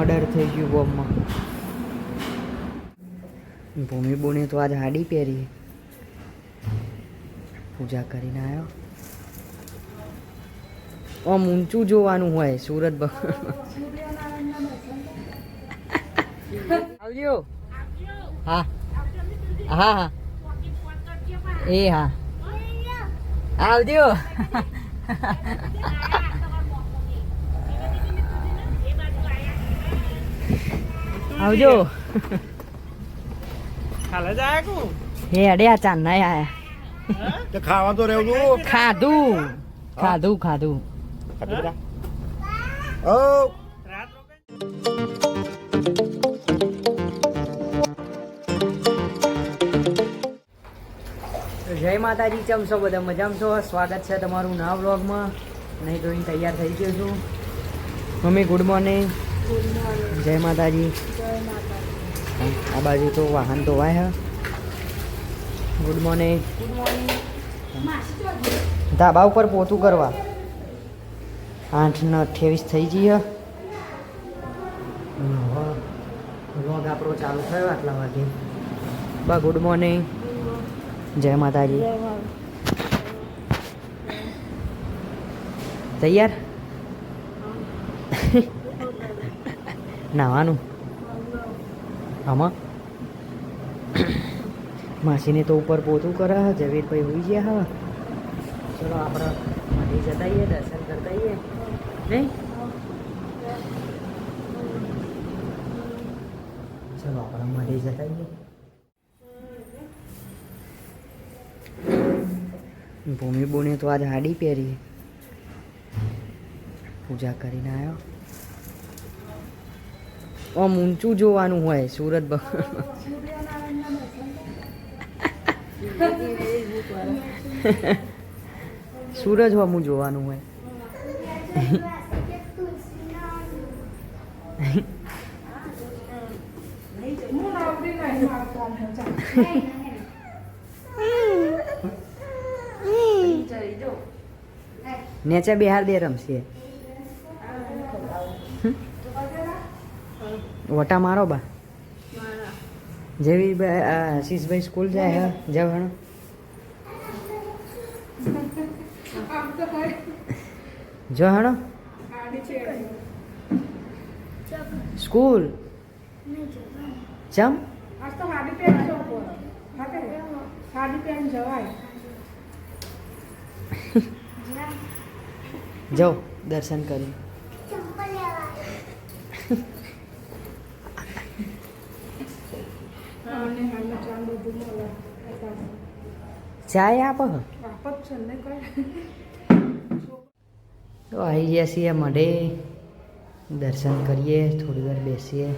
Murder થઈ ગયું બોમ્બમાં. ભૂમિ બોને તો આજ હાડી પહેરી. પૂજા કરીને આવ્યો આમ ઊંચું જોવાનું હોય, સુરત આવજો. હા. હા હા. એ, હા. આવજો. આવજો. હાલે જાય કુ હે અડ્યા ચાંદ ના આયા. તો ખાવા તો રહેવું ખાધું. ખાધું ખાધું. ઓ. જય માતાજી ચમ છો બધા? મજામાં છો? સ્વાગત છે તમારું નવા બ્લોગમાં નહીં ધોઈને તૈયાર થઈ ગયો છું. મમ્મી ગુડ મોર્નિંગ જય માતાજી. આ બાજુ તો વાહન તો વાય ગુડ મોર્નિંગ ધાબા ઉપર પોતું કરવા. આઠ ને અઠ્યાવીસ થઈ જઈએ વ્લોગ આપણો ચાલુ થયો આટલા વાગે. બા ગુડ મોર્નિંગ જય માતાજી. તૈયાર? નાવાનું. આમાં માસીને તો ઉપર પોતું કરે હા ઝવેરભાઈ હોઈ ગયા હવે ચલો આપણે મંદિર જતા આવીએ દર્શન કરતા આવીએ નહીં? ચલો આપણે મંદિર જતા ભૂમિ બોને તો આજ હાડી પહેરી પૂજા કરીને આવ્યો આમ ઊંચું જોવાનું હોય સુરત સૂરજ હોમું જોવાનું હોય. નેચા બિહાર દે રમશે. વટા મારો બા. જેવી આશીષભાઈ સ્કૂલ જાય હા જવાનું. જો હણો. સ્કૂલ. ચમ? જાઓ દર્શન કરી. અને હાલમાં ચાંદ બધું મળે ચાય આપો હો. આપત છે ને કઈ તો આવી ગયા છીએ મઢે દર્શન કરીએ થોડી વાર બેસીએ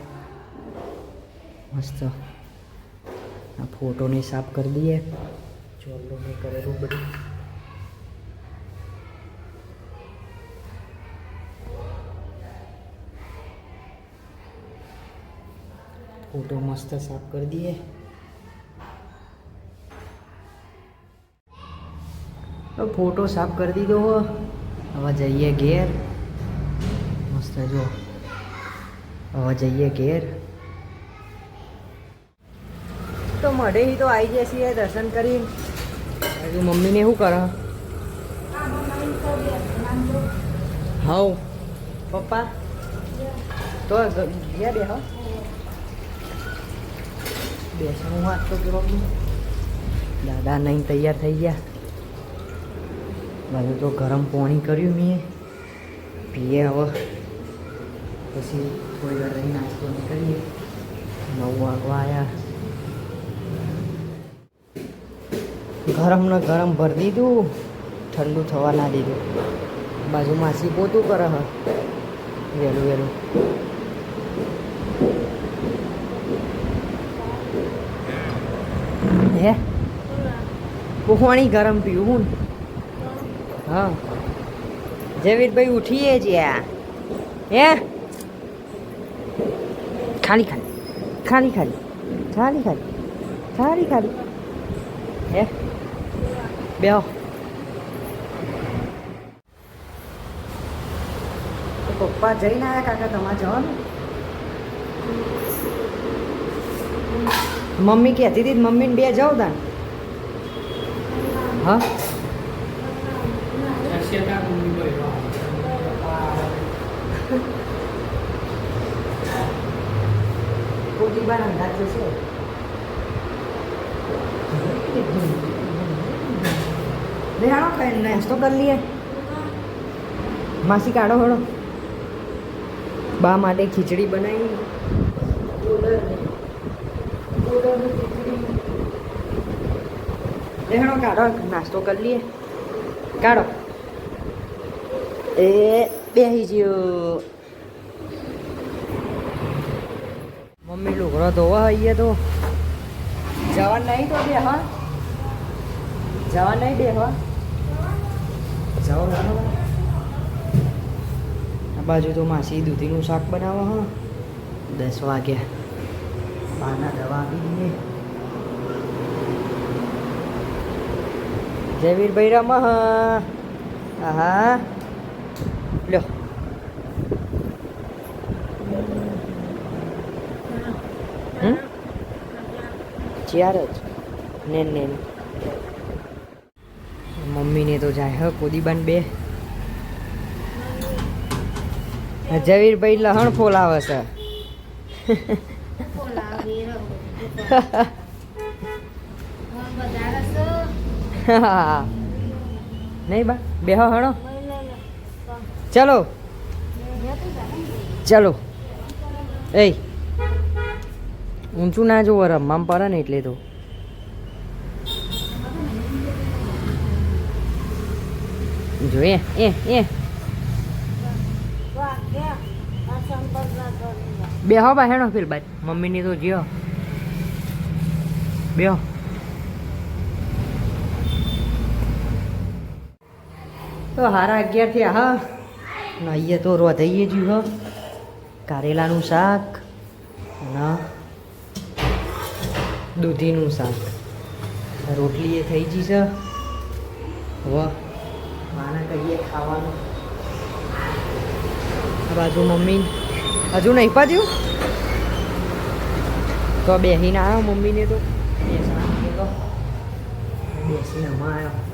મસ્ત આ ફોટોને સાફ કરી દઈએ ચોલ્લોને કરેલું બધું ફોટો મસ્ત સાફ કરી દઈએ. ફોટો સાફ કરી દીધો હો. હવે જઈએ ઘેર. મસ્ત જો. હવે જઈએ ઘેર. તો મઢે તો આવી છીએ દર્શન કરી હજુ મમ્મીને શું કરે? હવ. પપ્પા? તો ગયા બે હા બેસવાનું વાત તો કરો દાદા નહીં તૈયાર થઈ ગયા. બાજુ તો ગરમ પાણી કર્યું મેં. પીએ હવે. પછી થોડી વાર રહી નાસ્તો કરીએ. નવ વાગવા આવ્યા ગરમ ને ગરમ ભરી દીધું. ઠંડુ થવા ના દીધું. બાજુ માસી પોતું કરે હ વહેલું વહેલું હે પોણી ગરમ પીવું હા. જયવીરભાઈ ઉઠીએ જ્યાં હે? ખાલી ખાલી. ખાલી ખાલી. ખાલી ખાલી. ખાલી ખાલી. હે? બે પપ્પા જઈને આવ્યા કાકા તમારે જવાનું? મમ્મી કહેતી હતી મમ્મીને બે જાઉં તાન હા? બાર અંદાજ છે બેહાડો કઈ નાસ્તો કરી લઈએ માસી કાઢો હળો. બા માટે ખીચડી બનાવી. બેહાડો કાઢો નાસ્તો કરી લઈએ કાઢો એ બેસી ગયો મમ્મી લુગડો ધોવા આવીએ તો જવા નહીં તો બે હા જવા નહીં બે હા જવા આ બાજુ તો માસી દૂધીનું શાક બનાવો હા દસ વાગ્યા બાના દવા આપી દઈએ જયવીરભાઈ રમા હા હા લ્યો. હમ? ચાર જ નેન નેન. મમ્મીને તો જાય હ કોદીબાન બે. જવીરભાઈ લહણ ફોલાવે છે. નહીં બા, બેહો હણો. ચલો. ચલો. એ ઊંચું ના જોવો રમવામાં પડે ને એટલે તો. જોઈએ. એ એ. બે હો બા, હેણો ફિર બાદ મમ્મીની તો જ્યો. બે તો હારા અગિયાર થયા, હા. નાહીએ તો રોધાઈએ જ, હ. કારેલાનું શાક અને દૂધીનું શાક. રોટલી એ થઈ ગઈ છે હવે માના કહીએ ખાવાનું. બાજુ મમ્મી, હજુ નહીં પાછું તો બેસીને આવ્યો મમ્મીને તો. બેસણા તો બેસીને આવ્યો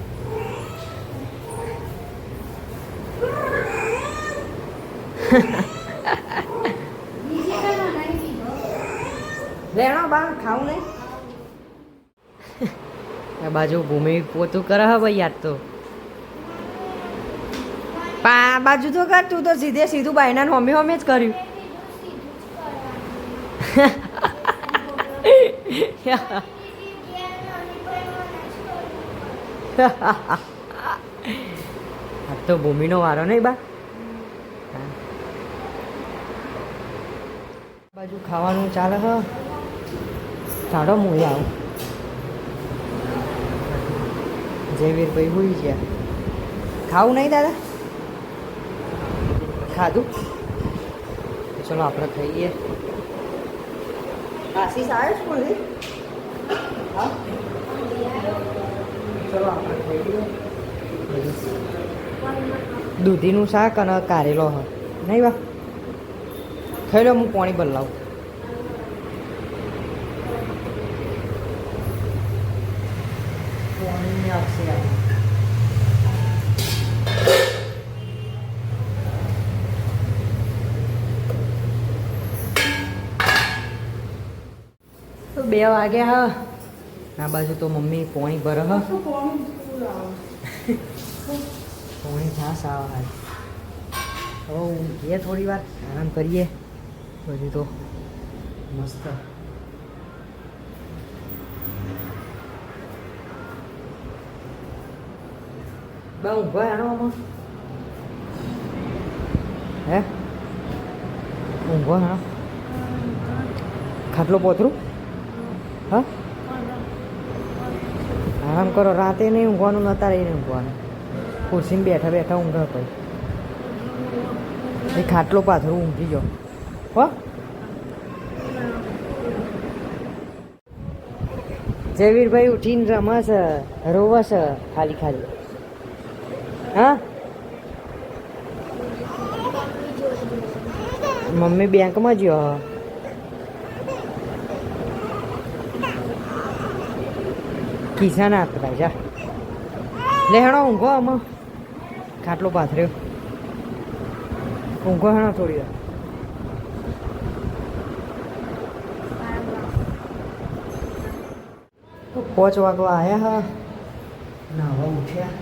લેણો બા, ખાવું નહીં? બાજુ ભૂમિ પોતું કરે હવે ભાઈ યાદ તો. પા બાજુ તો કર, તું તો સીધે સીધું બાયના હોમે હોમે જ કર્યું. તો ભૂમિનો વારો નહીં બા. બાજુ ખાવાનું ચાલે હ. સાડો હું આવું. જયવીરભાઈ હોય છે ખાવું નહીં દાદા? ખાધું? ચલો આપણે ખાઈએ. આશીષ આવ્યો દૂધીનું શાક અને કારેલો હ. નહીં બા ખાઈ લો હું પાણી બદલાવું પાણી આવશે આ. તો બે વાગ્યા હા આ બાજુ તો મમ્મી પોણી ભરે હ શું કોણ સ્કૂલ આવે પોણી છાસ આવે હાલ હવે ઊંઘીએ થોડી વાર આરામ કરીએ પછી તો મસ્ત. બા ઊંઘવા આનો આમાં હે? ઊંઘવા આનો. ખાટલો પોતરું? હા? આરામ કરો, રાતે નહીં ઊંઘવાનું નતા નહીં ઊંઘવાનું. ખુરશીમાં બેઠા બેઠા ઊંઘા પછી એ ખાટલો પાથરું ઊંઘી જાઓ હો? જયવીરભાઈ ઉઠીને રમસ છે ખાલી ખાલી. હા? મમ્મી બેંકમાં જ કિસાન આપતા જા. લે હેણો, ઊંઘો આમાં. ખાટલો પાથર્યો. ઊંઘો હેણો થોડી વાર. પાંચ વાગવા આવ્યા હા નાવા ઉઠ્યા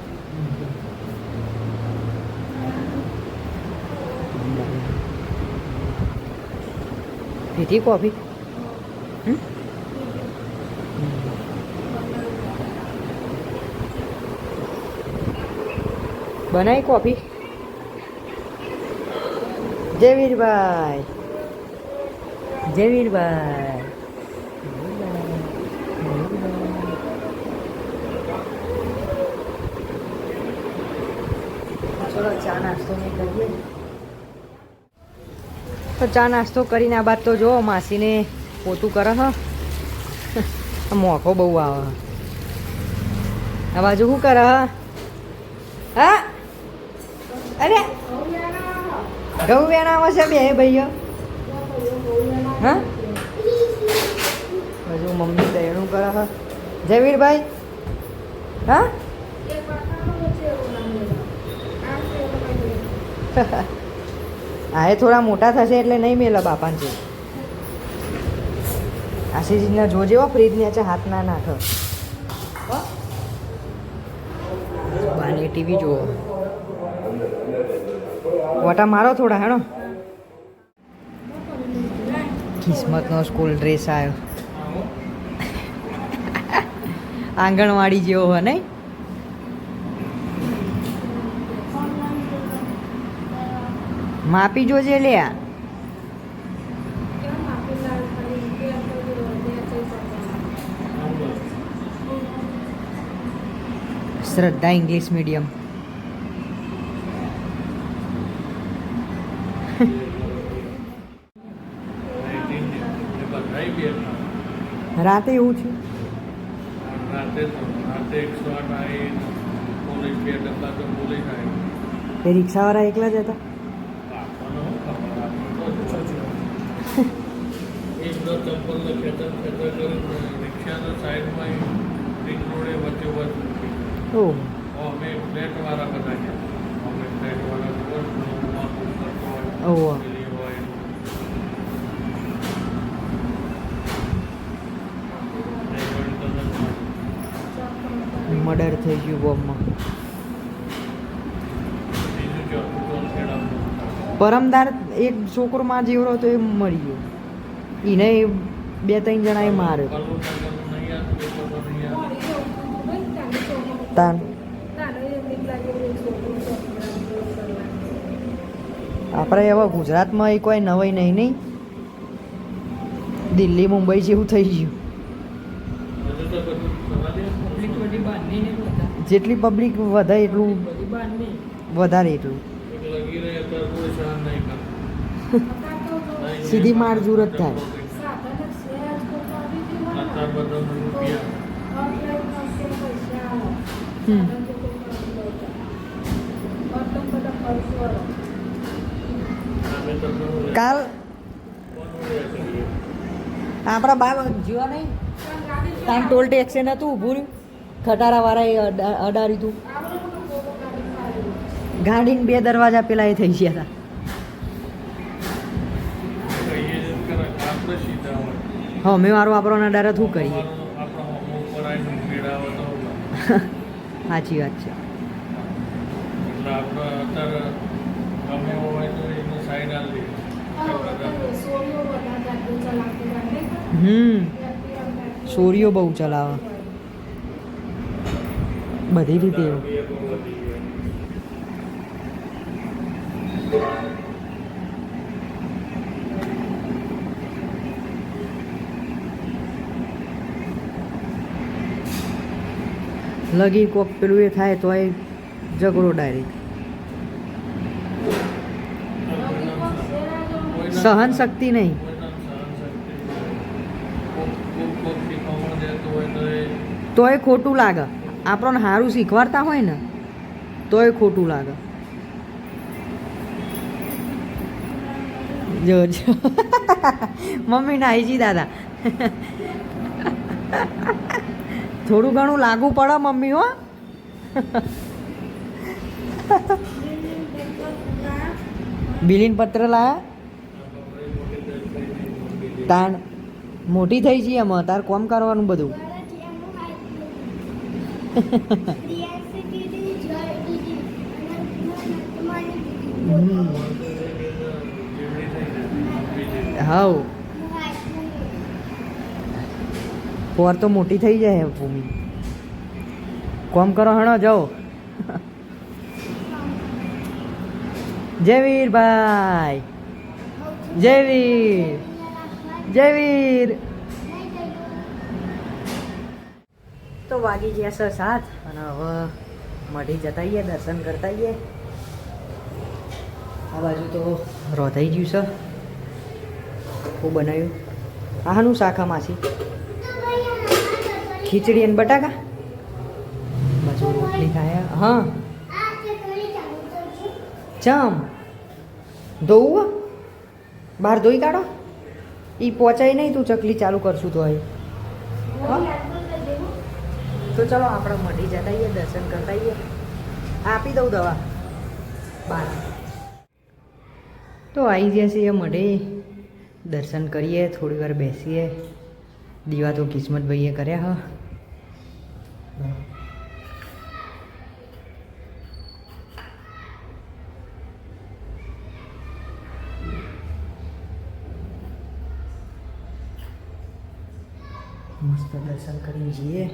પીધી કોફી હમ? બનાવી કોફી જયવીરભાઈ જયવીરભાઈ ચલો ચા નાસ્તો કરીએ. તો ચા નાસ્તો કરીને આ બાદ તો જો માસીને પોતું કરે હ. મોકો બહુ આવે. આ બાજુ શું કરે હ? અરે! ઘઉં વેણામાં છે બે ભાઈઓ. હા? હજુ મમ્મી દયણું કરે હ. જયવીરભાઈ? હા? હા એ થોડા મોટા થશે એટલે નહીં મેલા બાપાને છે આશીષના જોજે હો ફ્રીજ નીચે હાથ ના નાખો ટીવી જુઓ. વટા મારો થોડા, હેણો. કિસ્મતનો સ્કૂલ ડ્રેસ આવ્યો આંગણવાડી જેવો હોય નહીં? માપી જોજે લે આ શ્રદ્ધા ઇંગ્લિશ મીડિયમ. રાતે એવું છે? રાતે રિક્ષાવાળા એકલા જ હતા આપણને શું ખબર આપણે તો જો. એક તો ખેતર ખેતર કરીને રિક્ષાના સાઈડમાં રિંગ રોડે વચ્ચે વચ મૂકી અમે ફ્લેટવાળા બધા છે અમે ફ્લેટવાળા હોય. મર્ડર થઈ ગયું બોમ્બમાં. પરમદાર એક છોકરો માં જેવડો તો એ મરી ગયો. એને બે ત્રણ જણાએ માર્યો. આવતું તાન. આપણે હવે ગુજરાતમાં એ કોઈ નવાઈ નહીં નહીં? દિલ્હી મુંબઈ જેવું થઈ ગયું. જેટલી પબ્લિક વધે એટલું વધારે એટલું. સીધી માર જ થાય અત્યાર બધા રૂપિયા હમ. અમે તો ઘણું કાલ. આપણા બા જીવા નહીં? તાન ટોલ ટેક્સે નતું ઊભું રહ્યું. ખટારાવાળાએ અડા- અડાડી તું. ગાડીને બે દરવાજા પેલા એ થઈ ગયા હતા. હા મેં મારું વાપરવાના અડારે શું કરીએ? સાચી વાત છે. હમ. સોરીઓ બહુ ચલાવે. બધી રીતે. એવું. બી બહુ વધી ગયું. લગી કોક પેલું એ થાય તોય ઝઘડો ડાયરેક્ટ સહન શક્તિ નહીં. તો એ તોય ખોટું લાગે. આપણને સારું શીખવાડતા હોય ને, તોય ખોટું લાગે. જો જો. મમ્મી નાઈજી દાદા. થોડું ઘણું લાગુ પડે, મમ્મી, હો. બિલીન પત્ર લાયા? તાણ મોટી થઈ છે એમાં, તાર કોમ કરવાનું બધું. હમ. હાવ પોર તો મોટી થઈ જાય ભૂમિ. કોમ કરો હણો, જાઓ. જયવીરભાઈ જયવીર જયવીર તો વાગી ગયા સર સાત અને હવે મઢી જતા આવીએ, દર્શન કરતા આવીએ. આ બાજુ તો રોધાઈ ગયું છે. હું બનાવ્યું. આનું શાખા માસી ખીચડી અને બટાકા? બાજુ રોટલી ખાયા? હા. ચમ. ધોવું બહાર ધોઈ કાઢો. એ પહોંચાય નહીં, તું ચકલી ચાલુ કરશું તો હવે તો ચલો આપણે મળી જતા આવીએ, દર્શન કરતા આવીએ. આપી દઉં દવા. બાર. તો આવી ગયા છીએ મઢે. દર્શન કરીએ, થોડી વાર બેસીએ. દીવા તો કિસ્મતભાઈએ કર્યા, હ. મસ્ત દર્શન કરીને જઈએ.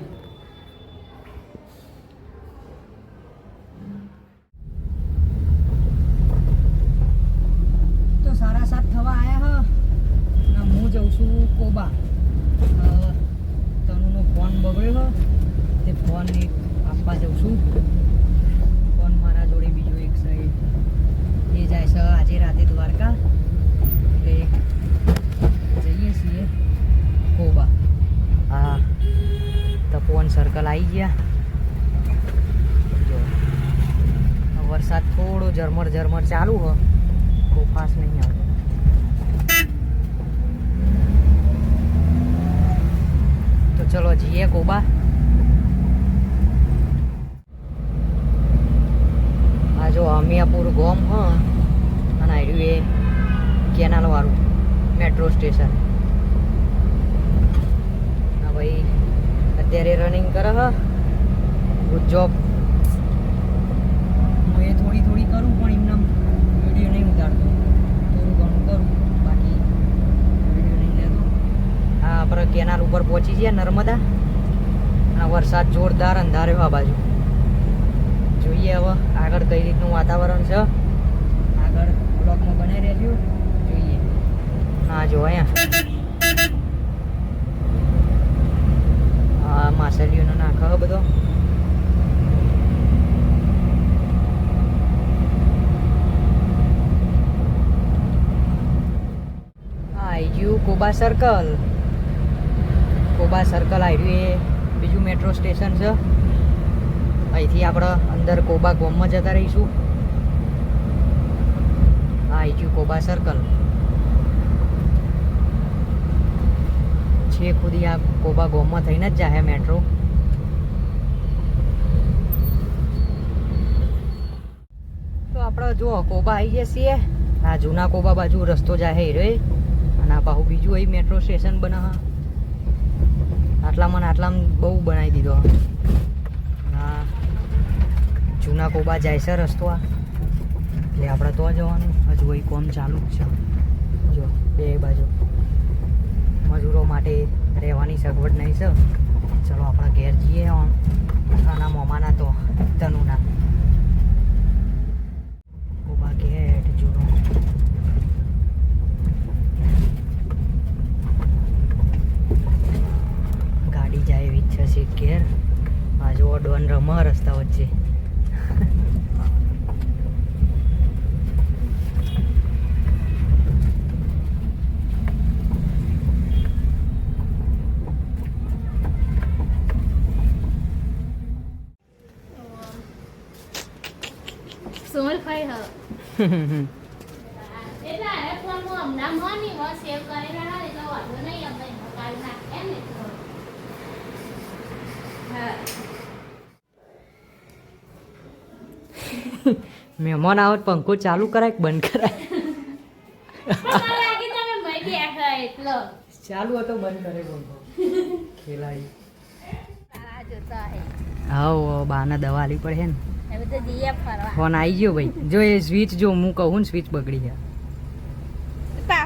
તો સારા સાત થવા આવ્યા હ. જઉં છું કોબા. તનુનો ફોન બગડ્યો ફોન એક આપવા જાઉં છું. ફોન મારા જોડે બીજો એક સાઈડ એ જાય છે આજે રાતે દ્વારકા. એટલે જઈએ છીએ કોબા હા. તપોવન સર્કલ આવી ગયા. જો. વરસાદ થોડો ઝરમર ઝરમર ચાલુ હ. બહુ ફાસ્ટ નહીં આવતો તો ચલો જઈએ કોબા જો અમિયાપુર ગોમ હ અને આવ્યું એ કેનાલ વાળું મેટ્રો સ્ટેશન. હા ભાઈ અત્યારે રનિંગ કરે હ. ગુડ જોબ હું એ થોડી થોડી કરું પણ એમને વીડિયો નહીં ઉતારતો. થોડું ઘણું કરું બાકી વીડિયો નહીં લેતો. હા આપણે કેનાલ ઉપર પહોંચી ગયા નર્મદા. અને વરસાદ જોરદાર અંધારે આ બાજુ. જોઈએ હવે આગળ કઈ રીતનું વાતાવરણ છે. આગળ બ્લોકમાં બનાવી રહેજો. જોઈએ. હા, જો અહીંયા. હા માસલીઓનો નાખો બધો. હા આવી કોબા સર્કલ કોબા સર્કલ આવ્યું એ. બીજું મેટ્રો સ્ટેશન છે. અહીંથી આપણે અંદર કોબા ગોમમાં જતા રહીશું. હા આવી ગયું કોબા સર્કલ છે ખુદી આ કોબા ગોમમાં થઈને જ જાહે મેટ્રો તો આપણે જો કોબા આવી ગયા છીએ. આ જૂના કોબા બાજુ રસ્તો જાહે રે અને આ પાછું બીજું અહીં મેટ્રો સ્ટેશન બનાવે આટલામાં આટલામાં બહુ બનાવી દીધો. જૂના કોબા જાય છે રસ્તો આ. એટલે આપણે તો જવાનું. હજુ એ કોમ ચાલુ છે. જો, બે બાજુ. મજૂરો માટે રહેવાની સગવડ નહીં છે. ચલો, આપણે ઘેર જઈએ આમ આના મોમાના તો તનુના કોબા ગેટ જૂનો ગાડી જાય એવી જ છે સીટ ઘેર આ જો ડોન રમ રસ્તા વચ્ચે સોલ ખાઈ હ એટલે આ ફોન હું હમણાં મોની માં સેવ કરેલા હોય એટલે વાંધો નહીં અમે કાલ નાખે ને તો હા મહેમાન આવે પંખો ચાલુ કરાય બંધ કરાય? ચાલુ હતો બંધ કરે પંખો. જોતા હે. બાના દવા આલી પડે ને. ફોન આવી ગયો ભાઈ. જો એ સ્વિચ જો હું કહું ને સ્વિચ બગડી ગયા.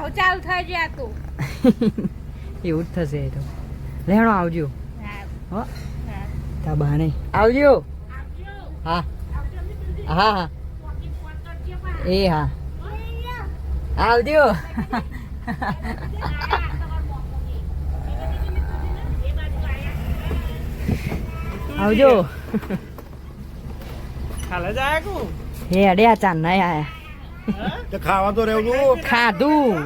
ચાલુ થઈ ગયા તું. એવું જ થશે એ તો. લેણો આવજો. હા. તા બાણે આવજો. હા. હા હા. એ હા. આવજો. આવજો. ખાલે જાય કુ હે અડે આ ચાંદ ના આયા તો ખાવા તો રહેવું. ખાધું.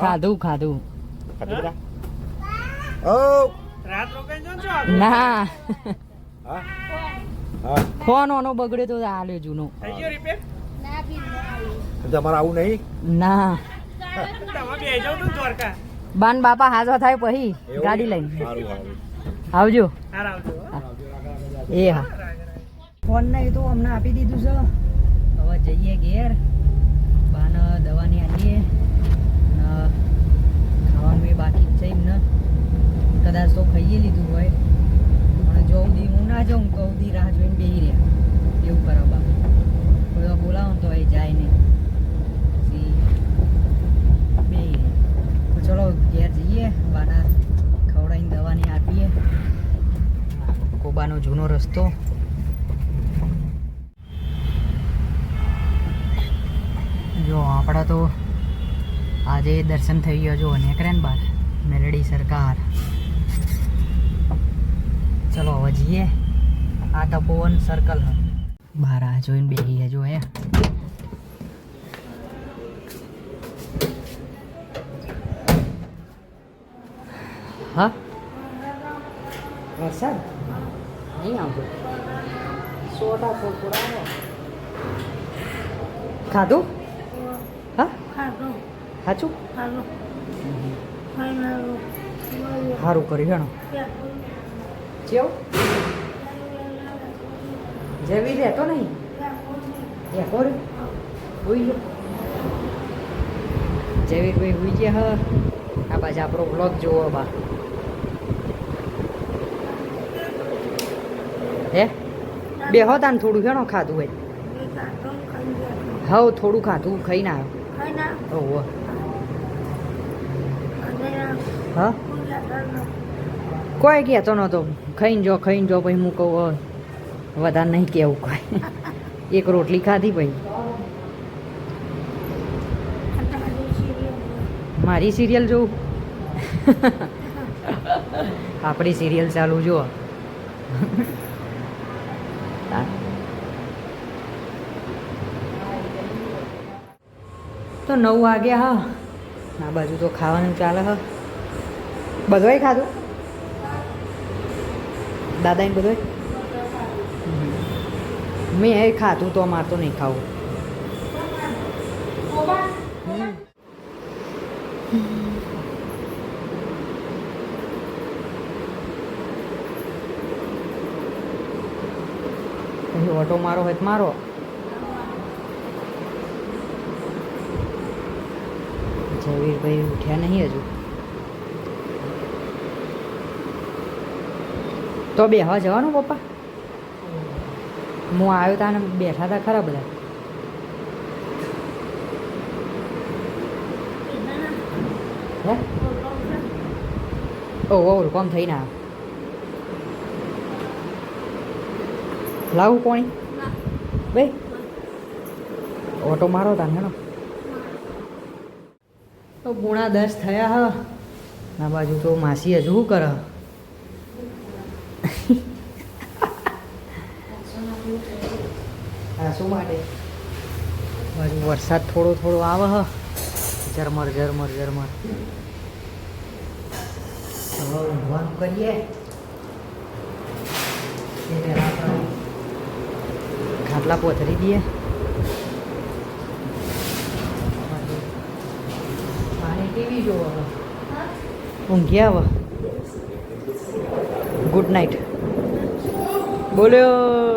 ખાધું ખાધું. ખાધું ઓ રાત રોકાઈ જો ના. હા? ફોન ઓનો બગડે તો આલ્યો જૂનો. તમારે આવું નહીં? ના. બાન બાપા હાજર થાય પછી ગાડી લઈને. આવજો. એ હા. ફોન નહીં તો અમને આપી દીધું છે. હવે જઈએ ઘેર. બાન દવાની આલીએ ને ખાવાનું એ બાકી જ છે એમને. કદાચ તો ખાઈએ લીધું હોય. જો સુધી હું ના જાઉં તો સુધી રાહ જોઈને બેસી રહ્યા. એવું કરો બા કોઈ બોલાવો તો એ જાય નહીં. પછી રહ્યા. તો ચલો ઘેર જઈએ, બાના ખવડાવીને દવાની આપીએ. કોબાનો જૂનો રસ્તો. જો આપણા તો આજે દર્શન થઈ ગયો. જો નેકરેન બાર. મેલડી સરકાર. ચલો હવે જઈએ. આ તપોવન સર્કલ હ. બહાર આ જોઈને બેસી હજુ હે હા? વરસાદ? નહીં આવતો. થોડા ખાધું? હા? સાચું? સારું કર્યું હેણો. કેવું જેવી રહેતો નહીં. એ કોર હોઈ ગયો. જેવી ભાઈ હોઈ ગયા હ. આ બાજુ આપણો બ્લોગ જોવો બા. હે? બે હો તાન થોડું હેણો ખાધું હોય. હવ થોડું ખાધું ખાઈને આવ્યો. ઓહો. હા? કોઈ કહેતો નહોતો ખાઈને જો ખાઈને જો, પછી હું કહું વધારે નહીં કહેવું કોઈ. એક રોટલી ખાધી ભાઈ મારી સિરિયલ જોઉં? આપણી સિરિયલ ચાલુ જુઓ. તો નવ વાગ્યા હા. આ બાજુ તો ખાવાનું ચાલે હ. બધોય ખાધું? દાદાને બધોય? મેં એ ખાધું તો અમારે તો નહીં ખાવું. હમ. પછી ઓટો મારો હોય તો મારો. જયવીરભાઈ ઉઠ્યા નહીં હજુ. તો બે હવા જવાનું, પપ્પા? હું આવ્યો તાને બેઠા હતા ખરા બધા. હે? ઓહો કોમ થઈને ના લાવું કોણી? ભાઈ ઓટો મારો તાને હેનો તો પૂણા દસ થયા હ. ના બાજુ તો માસી હજુ શું કરે હા શું માટે બાજુ વરસાદ થોડો થોડો આવે હ. ઝરમર ઝરમર ઝરમર. હવે કરીએ. ખાટલા પોથરી દઈએ. પાણી ટીવી જોવો ઊંઘી આવો. Good night. બોલ્યો.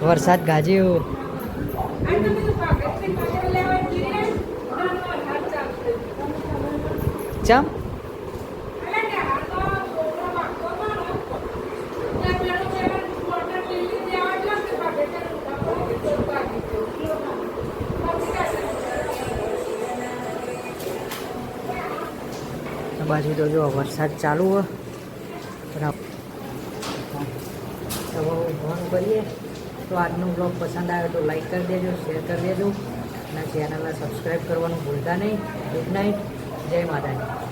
વરસાદ ગાજ્યો. ચમ? આ બાજુ તો જો વરસાદ ચાલુ હોય બરાબર તો હવે ફોન કરીએ. તો આજનો બ્લોગ પસંદ આવ્યો તો લાઈક કરી દેજો શેર કરી દેજો. અને ચેનલને સબસ્ક્રાઈબ કરવાનું ભૂલતા નહીં. ગુડ નાઇટ જય માતાજી.